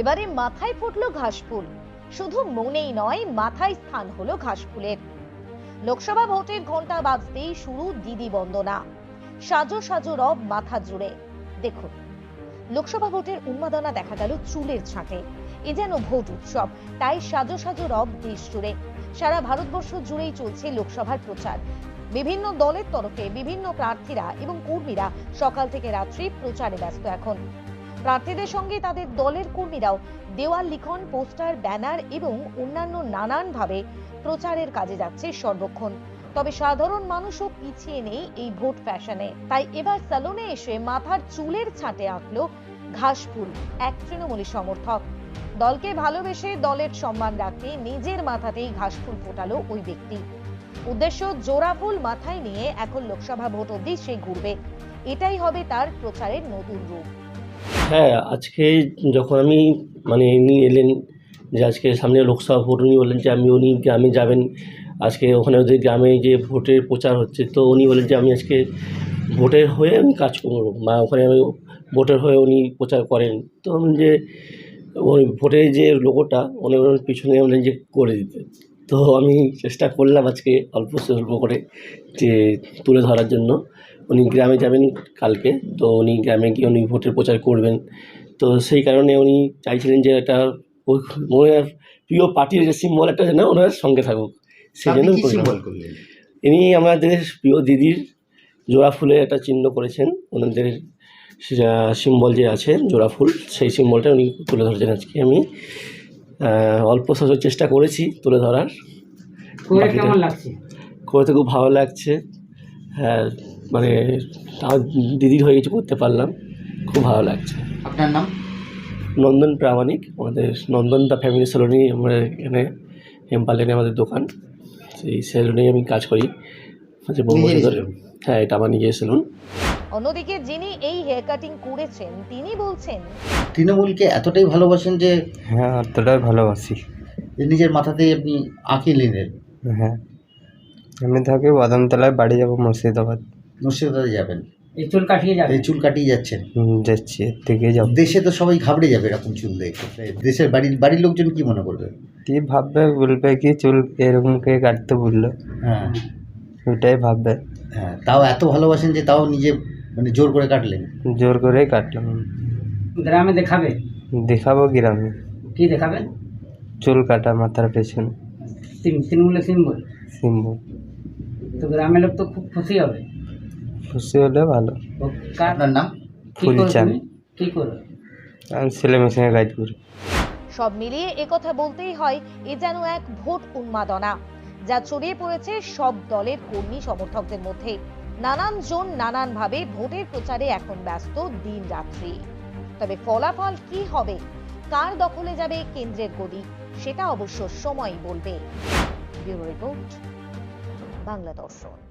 এবারে মাথায় ফুটলো ঘাসফুল। শুধু মনেই নয়, মাথায় স্থান হলো ঘাসফুলের। লোকসভা ভোটের ঘণ্টা বাজতেই শুরু দিদি বন্দনা। সাজো সাজো রব মাথা জুড়ে। দেখুন, লোকসভা ভোটের উন্মাদনা দেখা গেল চুলের ছাঁটে এ যেন ভোট উৎসব, তাই সাজো সাজো রব দেশ জুড়ে। সারা ভারতবর্ষ জুড়েই চলছে লোকসভার প্রচার। বিভিন্ন দলের তরফে বিভিন্ন প্রার্থীরা এবং কর্মীরা সকাল থেকে রাত্রি প্রচারে ব্যস্ত এখন। প্রার্থীদের সঙ্গে তাদের দলের কর্মীরাও দেওয়াল লিখন, পোস্টার, ব্যানার এবং অন্যান্য নানানভাবে প্রচারের কাজে যাচ্ছে সর্বক্ষণ। তবে সাধারণ মানুষও পিছিয়ে নেই এই ভোট ফ্যাশনে। তাই এবার স্যালনে এসে মাথার চুলের ছাঁটে আঁকলো ঘাসফুল এক তৃণমূলী সমর্থক। দলকে ভালোবেসে দলের সম্মান রাখতে নিজের মাথাতেই ঘাসফুল ফোটালো ওই ব্যক্তি। উদ্দেশ্য জোড়া ফুল মাথায় নিয়ে এখন লোকসভা ভোট অবধি সে ঘুরবে। এটাই হবে তার প্রচারের নতুন রূপ। হ্যাঁ আজকে যখন আমি মানে এমনি এলেন যে আজকে সামনে লোকসভা ভোট, উনি বললেন যে আমি, উনি গ্রামে যাবেন। আজকে ওখানে ওদের গ্রামে যে ভোটের প্রচার হচ্ছে, তো উনি বলেন যে আমি আজকে ভোটের হয়ে আমি কাজ করব বা ওখানে আমি ভোটের হয়ে উনি প্রচার করেন। তো আমি যে, ওই ভোটের যে লোগোটা, উনি পিছনে বললেন যে করে দিতে। তো আমি চেষ্টা করলাম আজকে অল্প স্বল্প করে যে তুলে ধরার জন্য। উনি গ্রামে যাবেন কালকে তো উনি গ্রামে গিয়ে উনি ভোটের প্রচার করবেন। তো সেই কারণে উনি চাইছিলেন যে একটা ওনার প্রিয় পার্টির যে সিম্বল একটা যেন ওনার সঙ্গে থাকুক সেই জন্য ইনি আমাদের প্রিয় দিদির জোড়া ফুলের একটা চিহ্ন করেছেন। ওনাদের সিম্বল যে আছে জোড়া ফুল সেই সিম্বলটা উনি তুলে ধরেছেন আজকে। আমি অল্প চেষ্টা করেছি তুলে ধরার। কেমন লাগছে? করতে খুব ভালো লাগছে। হ্যাঁ মানে তাও দিদির হয়ে কিছু করতে পারলাম খুব ভালো লাগছে। আপনার নাম? নন্দন প্রামাণিক আমাদের নন্দন দা ফ্যামিলি সেলুনেই আমরা এখানে হেম্পালেনে আমাদের দোকান। সেই সেলুনেই আমি কাজ করি। আচ্ছা বহু বছর ধরে হ্যাঁ এটা আমার নিজের সেলুন অন্যদিকে যিনি এই হেয়ার কাটিং করেছেন তিনি বলছেন তৃণমূলকে এতটাই ভালোবাসেন যে হ্যাঁ অতটাই ভালোবাসি। যে নিজের মাথাতেই আপনি আঁকিয়ে নিলেন। হ্যাঁ। আমি থাকি বাদামতলায় বাড়ি যাব মুর্শিদাবাদ। মুর্শিদাবাদে যাবেন? এই চুল কাটিয়ে যাবে এই চুল কাটিয়ে যাচ্ছেন? হুম, যাচ্ছি এর থেকে যাব। দেশে তো সবাই ঘাবড়ে যাবে এরকম চুল দেখে দেশের বাড়ির বাড়ির লোকজন কি মনে করবে? কি ভাববে বলবে কি চুল এরকম কে কাটতে বলল? হ্যাঁ। ওইটাই ভাববে। হ্যাঁ তাও এত ভালোবাসেন যে তাও নিজে মানে জোর করে কাটলেন? জোর করেই কাটলাম। গ্রামে দেখাবে? দেখাবো গ্রামে। কি দেখাবেন? চুল কাটা মাথার পেছনে। তিন- তৃণমূলের সিম্বল? সিম্বল। তো গ্রামের লোক তো খুব খুশি হবে। খুশি হলে ভালো। আপনার নাম। তুমি? কি করো? আমি ছেলে মেশিনে কাজ করি। সব মিলিয়ে একথা বলতেই হয় এ যেন এক ভোট উন্মাদনা যা ছড়িয়ে পড়েছে সব দলের কর্মী সমর্থকদের মধ্যে। নানান জন নানান ভাবে ভোটের প্রচারে এখন ব্যস্ত দিন রাত্রি। তবে ফলাফল কি হবে? কার দখলে যাবে কেন্দ্রের গদি? সেটা অবশ্য সময়ই বলবে। Bureau report. বাংলা দর্শন